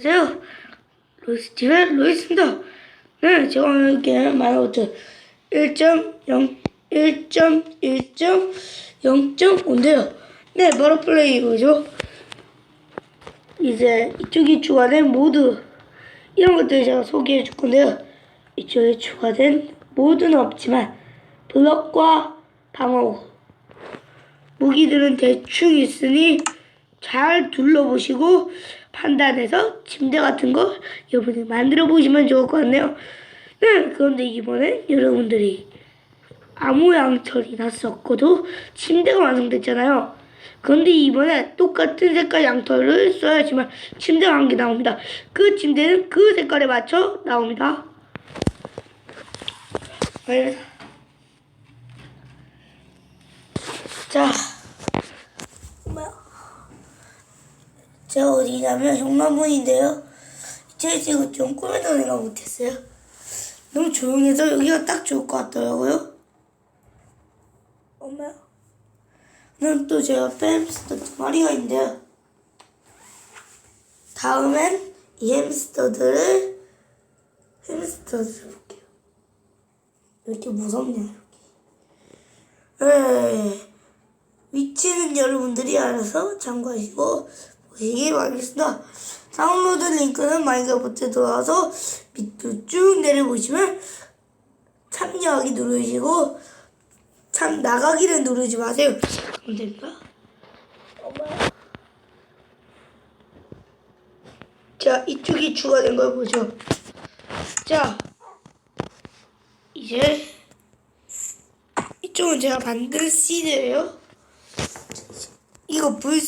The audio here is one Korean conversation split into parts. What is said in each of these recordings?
안녕하세요. 로스티의 로이스입니다. 네, 제가 오늘 이렇게 말해봤죠. 1.0, 1.1.0.5인데요. 네, 바로 플레이고죠. 이제 이쪽이 추가된 모드, 이런 것들 제가 소개해 줄 건데요. 이쪽에 추가된 모드는 없지만, 블럭과 방어, 무기들은 대충 있으니, 잘 둘러보시고 판단해서 침대 같은 거 여러분이 만들어 보시면 좋을 것 같네요. 네, 그런데 이번엔 여러분들이 아무 양털이 났었고도 침대가 완성됐잖아요. 그런데 이번에 똑같은 색깔 양털을 써야지만 침대가 한 개 나옵니다. 그 침대는 그 색깔에 맞춰 나옵니다. 네. 자, 뭐야? 제가 어디냐면 현관문인데요. 제가 지금 좀 꾸며도 내가 못했어요. 너무 조용해서 여기가 딱 좋을 것 같더라고요. 엄마야. 난또 제가 햄스터 두 마리가 있는데요. 다음엔 이 햄스터들을 햄스터들을 볼게요. 왜 이렇게 무섭냐 여기. 네. 위치는 여러분들이 알아서 참고하시고 보시기 바라겠습니다. 다운로드 링크는 마이크래프트에 들어와서 밑으로 쭉 내려보시면 참여하기 누르시고 참 나가기를 누르지 마세요. 됩니다. 엄마야. 자 이쪽이 추가된 걸 보죠. 자 이제 이쪽은 제가 만든 시드예요. 이거 불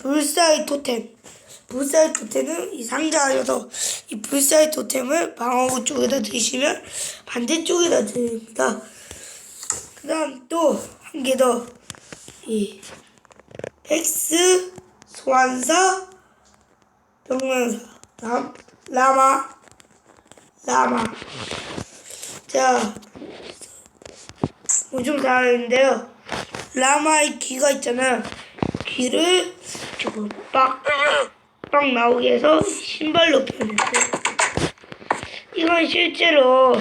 불사의 토템. 불사의 토템은 이 상자 안에서 이 불사의 토템을 방어구 쪽에다 드시면 반대쪽에다 드립니다. 그 다음 또 한 개 더. 이 엑스 소환사 병명사 다음 라마 라마 자 뭐좀 잘하는데요 라마의 귀가 있잖아요 귀를 조금 빡, 빡 나오게 해서 신발로 표현했어요. 이건 실제로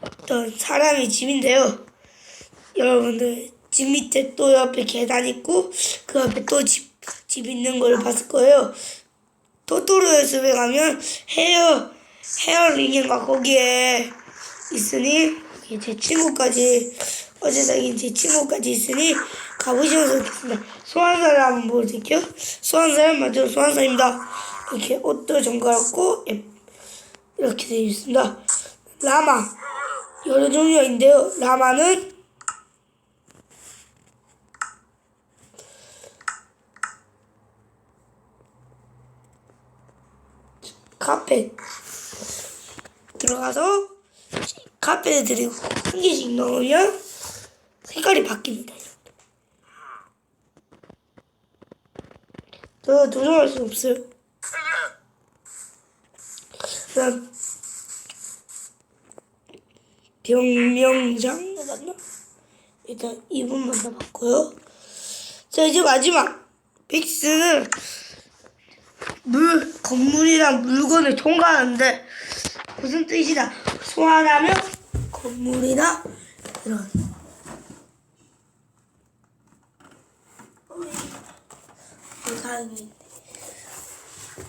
어떤 사람의 집인데요. 여러분들 집 밑에 또 옆에 계단 있고 그 옆에 또 집 집 있는 걸 봤을 거예요. 토토로의 숲에 가면 헤어 헤어 리겐과 거기에 있으니 이게 제 친구까지 어제 사귄 제 친구까지 있으니 가보시면 좋겠습니다. 소환사를 한번 보여드릴게요. 소환사는 먼저 소환사입니다. 이렇게 옷도 정갈았고 예, 이렇게 되어 있습니다. 라마 여러 종류가 있는데요. 라마는 카펫 들어가서 카펫에 들이고 한 개씩 넣으면 색깔이 바뀝니다. 저 조정할 수 없어요. 그다음 병명장 맞나? 일단 이분만 남았고요. 자 이제 마지막 빅스는 물 건물이랑 물건을 통과하는데 무슨 뜻이다? 소환하면 건물이나 이런 세상인데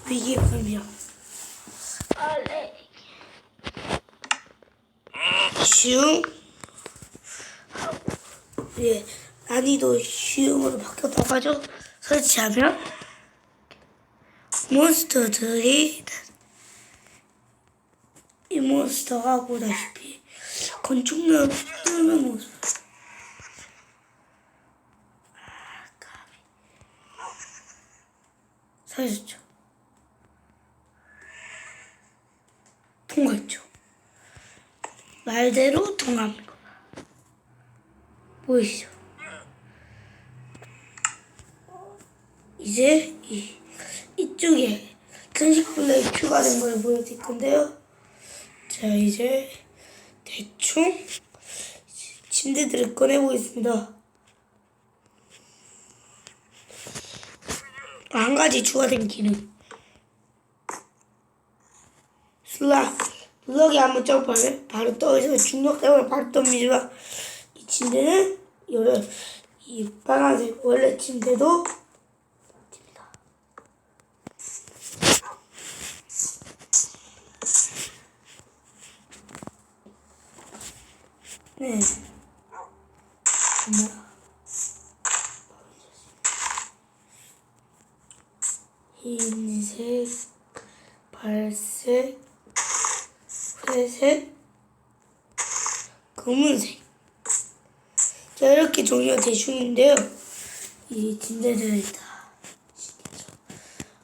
위기 불명 슝 예, 난이도 쉬움으로 바뀌었다고 하죠 설치하면 몬스터들이 이 몬스터가 보다시피 건축물 뚫는 모습 아, 까비. 사셨죠 통과했죠 말대로 통과합니다 보이시죠 이제 이 이쪽에 천식 플레이 추가된 걸 보여드릴 건데요. 자 이제 대충 침대들을 꺼내보겠습니다. 한 가지 추가된 기능. 슬라, 블럭에 한번 점프하면 바로 떠서 중력 때문에 바로 떠입니다. 이 침대는 요런 이 빨간색 원래 침대도 네. 흰색, 발색, 회색, 검은색. 자, 이렇게 종류가 대충인데요. 이 침대들이 다.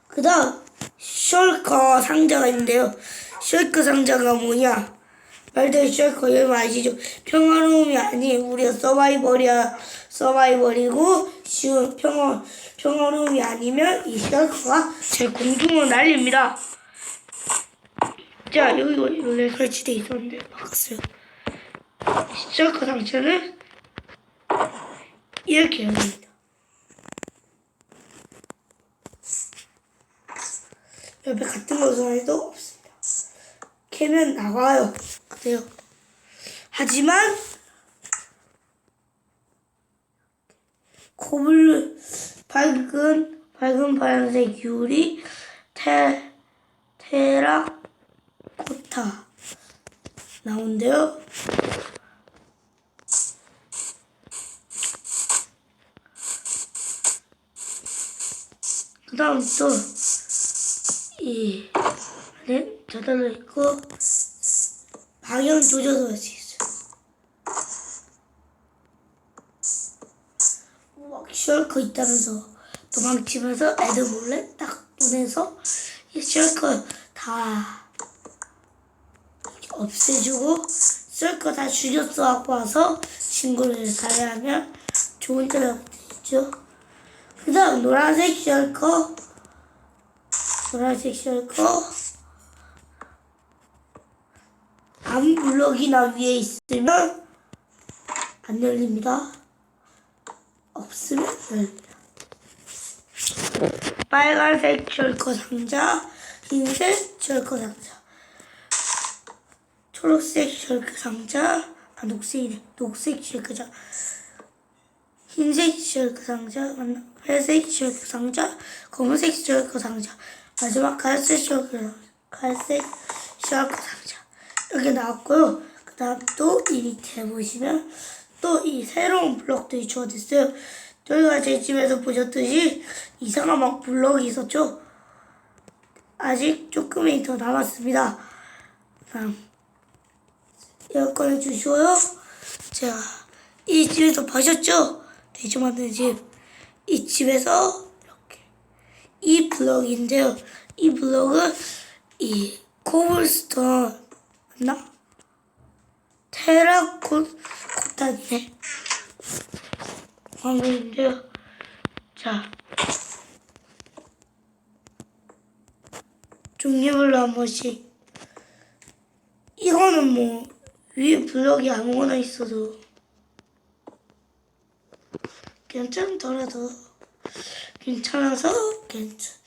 그 다음, 셜커 상자가 있는데요. 셜커 상자가 뭐냐? 셜커 여러분 아시죠? 평화로움이 아닌 우리가 서바이벌이야. 서바이벌이고, 쉬운 평화, 평화로움이 아니면 이 셜커가 제 공중을 날립니다. 자, 여기 원래 설치돼 있었는데, 박스. 셜커 상자는 이렇게 열립니다. 옆에 같은 것은 도 없습니다. 캐면 나와요. 그래요. 하지만 고블 밝은 밝은 파란색 유리 테 테라코타 나온대요. 그 다음 또, 이, 안에 저달려 있고, 방향 조절도 할 수 있어요. 막 셜커 있다면서 도망치면서 애들 몰래 딱 보내서 이 셜커 다 없애주고 셜커 다 죽였어 하고 와서 친구를 살해하면 좋은 데가 되죠. 그 다음 노란색 셜커 노란색 셜커 아무 블럭이나 위에 있으면 안 열립니다. 없으면 열립니다. 빨간색 셜커 상자, 흰색 셜커 상자, 초록색 셜커 상자, 아 녹색이네. 녹색 셜커 상자. 흰색 셜크 상자, 맞나? 회색 셜크 상자, 검은색 셜크 상자, 마지막 갈색 셜크 상자, 갈색 셜크 상자 이렇게 나왔고요. 그 다음 또 이 밑에 보시면 또 이 새로운 블럭들이 주어졌어요. 저희가 제 집에서 보셨듯이 이상한 막 블럭이 있었죠. 아직 조금이 더 남았습니다. 다음 이거 꺼내주시고요. 제가 이 집에서 보셨죠? 대충 만든 집. 이 집에서 이렇게 이 블럭인데요. 이 블럭은 이 코블스톤 맞 나? 테라코타네 광고인데요. 자 종류별로 한 번씩 이거는 뭐 위에 블럭이 아무거나 있어도 괜찮더라도 괜찮아서 괜찮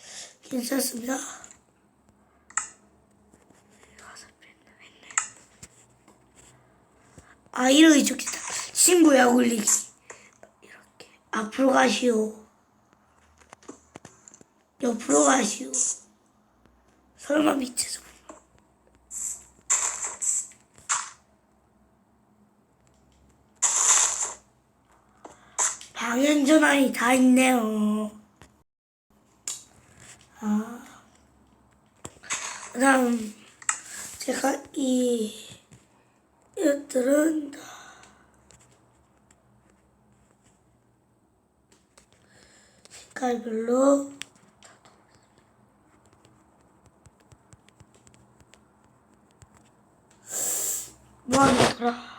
괜찮습니다. 아 이러기 좋겠다. 친구야 올리기 이렇게 앞으로 가시오. 옆으로 가시오. 설마 밑에서 방향 전환이 다 있네요. 아, 그 다음 제가 이 이것들은 다. 색깔별로 뭐하노더라.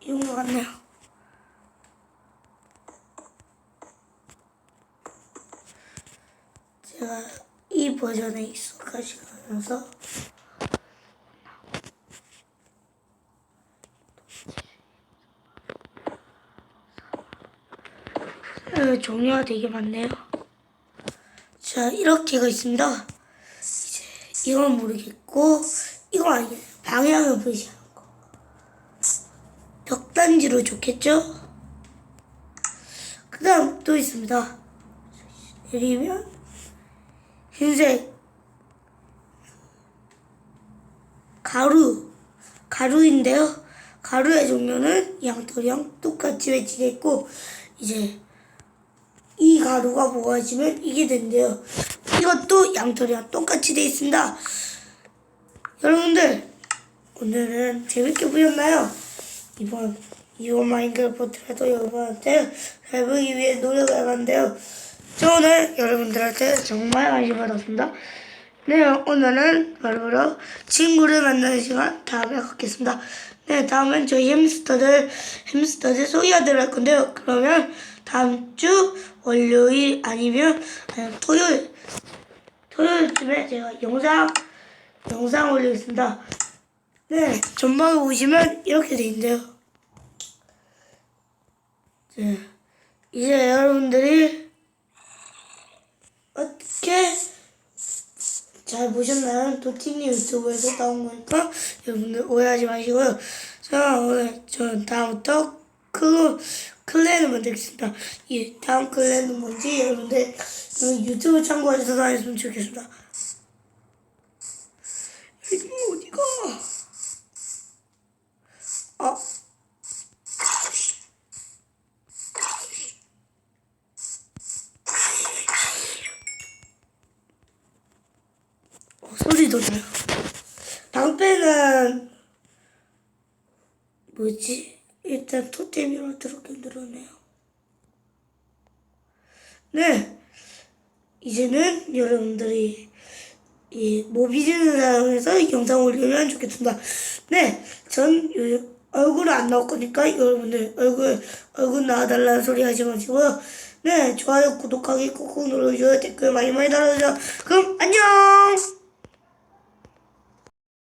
이런 것 같네요. 버전에 익숙하지 않아서 어, 종류가 되게 많네요. 자, 이렇게가 있습니다. 이제 이건 모르겠고, 이건 아니에요 방향을 표시하는 거. 벽단지로 좋겠죠? 그 다음 또 있습니다. 내리면 흰색 가루 가루인데요. 가루의 종류는 양털이랑 똑같이 배치되어 있고 이제 이 가루가 모아지면 이게 된대요. 이것도 양털이랑 똑같이 되어 있습니다. 여러분들 오늘은 재밌게 보셨나요? 이번 이번 마인크래프트라도 여러분한테 잘 보기 위해 노력을 해봤는데요. 저 오늘 여러분들한테 정말 관심 받았습니다. 네, 오늘은 여러분으로 친구를 만나는 시간 다음에 갖겠습니다. 네, 다음엔 저희 햄스터들, 햄스터들 소개하도록 할 건데요. 그러면 다음 주 월요일 아니면 아니면 토요일, 토요일쯤에 제가 영상, 영상 올리겠습니다. 네, 전방에 보시면 이렇게 돼 있는데요. 네, 이제 여러분들이 어떻게 잘 보셨나요? 도티니 유튜브에서 나온 거니까 여러분들 오해하지 마시고요. 자, 오늘 저는 다음부터 그 클랜을 만들겠습니다. 이 다음 클랜은 뭔지 여러분들 유튜브 참고하셔서 다녔으면 좋겠습니다. 이거 어디가? 아. 어, 소리도 나요. 방패는 뭐지? 일단 토템으로 들어오긴 들어오네요. 네. 이제는 여러분들이 이 모비지를 사용해서 영상 올리면 좋겠습니다. 네. 전 요- 얼굴은 안 나올 거니까 여러분들 얼굴 얼굴 나와달라는 소리 하지 마시고요. 네. 좋아요 구독하기 꾹꾹 눌러주세요. 댓글 많이 많이 달아주세요. 그럼 안녕!